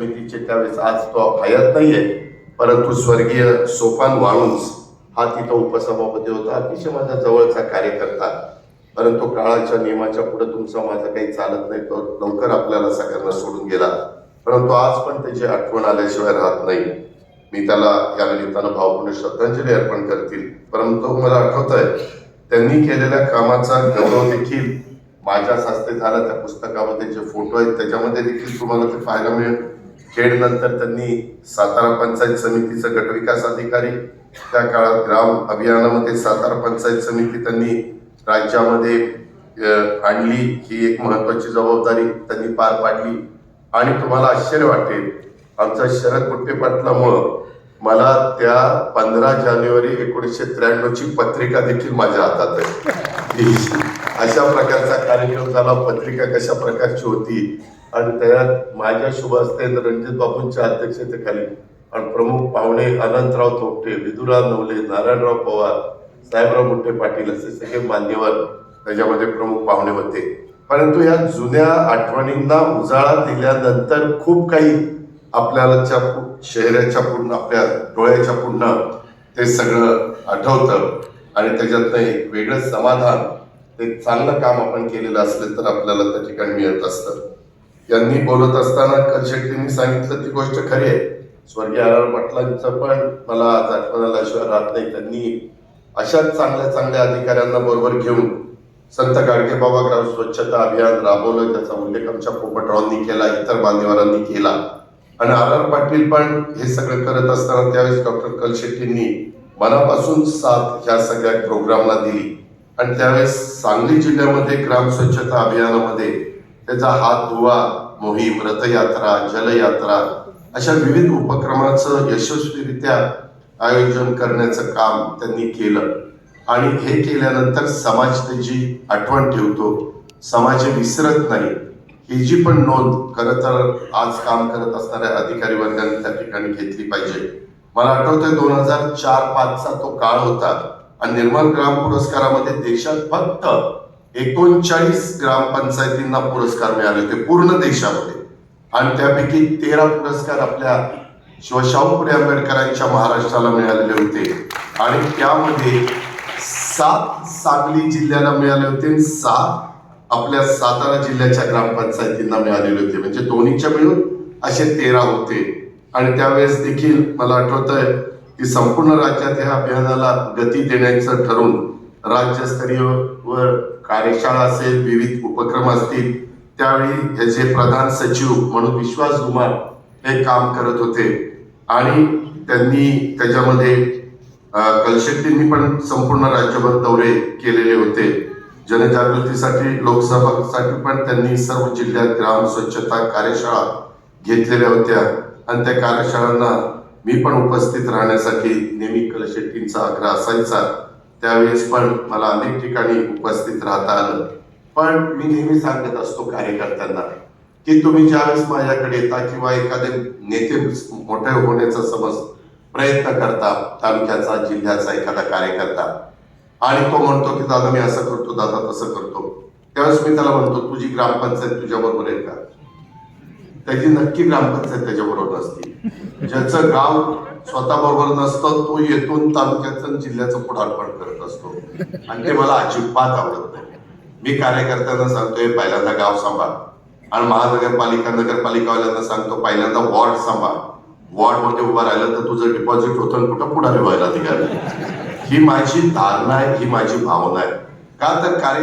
समितीचे त्यावेळेस आज तो हयात नाहीये. परंतु स्वर्गीय सोपान वाळूंस हा तिथं उपसभापती होता. अतिशय माझा जवळचा कार्यकर्ता. परंतु काळाच्या नियमाच्या पुढे तुमचं माझं काही चालत नाही. तो लवकर आपल्याला सगळ्यांना सोडून गेला. परंतु आज पण त्याची आठवण आल्याशिवाय राहत नाही. मी त्याला या निमित्तानं भावपूर्ण श्रद्धांजली अर्पण करतील. परंतु मला आठवत आहे त्यांनी केलेल्या कामाचा गौरव देखील माझ्याच हस्ते झाला. त्या पुस्तकामध्ये जे फोटो आहेत त्याच्यामध्ये देखील तुम्हाला ते पाहायला मिळेल. खेड नंतर त्यांनी सातारा पंचायत समितीचं गटविकास अधिकारी त्या काळात ग्राम अभियानामध्ये सातारा पंचायत समिती त्यांनी राज्यामध्ये आणली. ही एक महत्वाची जबाबदारी त्यांनी पार पाडली. आणि तुम्हाला आश्चर्य वाटेल आमचा शरद बुट्टे पाटलामुळं मला त्या पंधरा जानेवारी एकोणीसशे त्र्याण्णवची पत्रिका देखील माझ्या हातात आहे. अशा प्रकारचा कार्यक्रम झाला. पत्रिका कशा प्रकारची होती? आणि त्यात माझ्या शुभ हस्ते रणजित बाबूंच्या अध्यक्षतेखाली आणि प्रमुख पाहुणे अनंतराव थोपटे विदुराव नवले नारायणराव पवार साहेबराव मोठे पाटील असे सगळे मान्यवर त्याच्यामध्ये प्रमुख पाहुणे होते. परंतु या जुन्या आठवणींना उजाळा दिल्यानंतर खूप काही आपल्याला च्या पु- शहराच्या पूर्ण आपल्या डोळ्याच्या पूर्ण ते सगळं आठवतं आणि त्याच्यातनं एक वेगळं समाधान ते चांगलं काम आपण केलेलं असलं तर आपल्याला त्या ठिकाणी मिळत असतं. यांनी बोलत असताना कलशेट्टींनी सांगितलं ती गोष्ट खरी आहे. स्वर्गीय आर पाटलांचं पण मला आज आठवण आल्याशिवाय राहत नाही. त्यांनी अशाच चांगल्या चांगल्या अधिकाऱ्यांना बरोबर घेऊन संत गाडगेबाबा स्वच्छता अभियान राबवलं. त्याचा उल्लेख आमच्या पोपटरावांनी केला इतर मान्यवरांनी केला. आणि आर आर पाटील पण हे सगळं करत असताना त्यावेळेस डॉक्टर कलशेट्टींनी मनापासून साथ ह्या सगळ्या प्रोग्रामला दिली. आणि त्यावेळेस सांगली जिल्ह्यामध्ये ग्राम स्वच्छता अभियानामध्ये त्याचा हात धुवा मोहीम रथयात्रा जलयात्रा अशा विविध उपक्रमाचं यशस्वीरित्या आयोजन करण्याचं काम त्यांनी केलं. आणि हे केल्यानंतर समाज त्याची आठवण ठेवतो. समाज विसरत नाही. ही जी पण नोंद खरं तर आज काम करत असणाऱ्या अधिकारी वर्गाने त्या ठिकाणी घेतली पाहिजे. मला आठवतंय दोन हजार चार पाचचा तो काळ होता. आणि निर्मल ग्राम पुरस्कारामध्ये देशात फक्त एकोणचाळीस ग्रामपंचायतींना पुरस्कार मिळाले होते पूर्ण देशामध्ये. आणि त्यापैकी तेरा पुरस्कार आपल्या शिवशाहू फुले आंबेडकरांच्या महाराष्ट्राला मिळालेले होते. आणि त्यामध्ये सात सांगली जिल्ह्याला मिळाले होते आणि सहा आपल्या सातारा जिल्ह्याच्या ग्रामपंचायतींना मिळालेले होते. म्हणजे दोन्हीच्या मिळून असे तेरा होते. आणि त्यावेळेस देखील मला आठवत आहे की संपूर्ण राज्यात ह्या अभियानाला गती देण्याचं ठरवून राज्यस्तरीय व कार्यशाळा असेल विविध उपक्रम असतील त्यावेळी याचे प्रधान सचिव म्हणून विश्वास गुमार हे काम करत होते. आणि त्यांनी त्याच्यामध्ये कलशेट्टींनी पण संपूर्ण राज्यभर दौरे केलेले होते. जनजागृतीसाठी लोकसभासाठी पण त्यांनी सर्व जिल्ह्यात ग्राम स्वच्छता कार्यशाळा घेतलेल्या होत्या. आणि त्या कार्यशाळांना मी पण उपस्थित राहण्यासाठी नेहमी कलशेट्टींचा आग्रह असायचा. त्यावेळेस पण मला अनेक ठिकाणी उपस्थित राहता आलं. पण मी नेहमी सांगत असतो कार्यकर्त्यांना की तुम्ही ज्यावेळेस माझ्याकडे येता किंवा एखादे नेते मोठे होण्याचा समज प्रयत्न करता तालुक्याचा जिल्ह्याचा एखादा कार्यकर्ता आणि तो म्हणतो की दादा मी असं करतो दादा तसं करतो. त्यावेळेस मी त्याला म्हणतो तुझी ग्रामपंचायत तुझ्या बरोबर आहे का? त्याची नक्की ग्रामपंचायत त्याच्याबरोबर असते ज्याचं गाव स्वतः बरोबर नसतं तो येथून तालुक्याचं जिल्ह्याचं पुढारपण करत असतो. आणि ते मला अजिबात आवडत नाही. मी कार्यकर्त्यांना सांगतोय पहिल्यांदा गाव सांभाळ. आणि महानगरपालिका नगरपालिकावाल्यांना सांगतो पहिल्यांदा वॉर्ड सांभाळ. वॉर्डमध्ये उभं राहिलं तर तुझं डिपॉझिट होतं आणि कुठं पुढारी व्हायला निघालं? ही माझी धारणा आहे ही माझी भावना आहे. का तर कार्य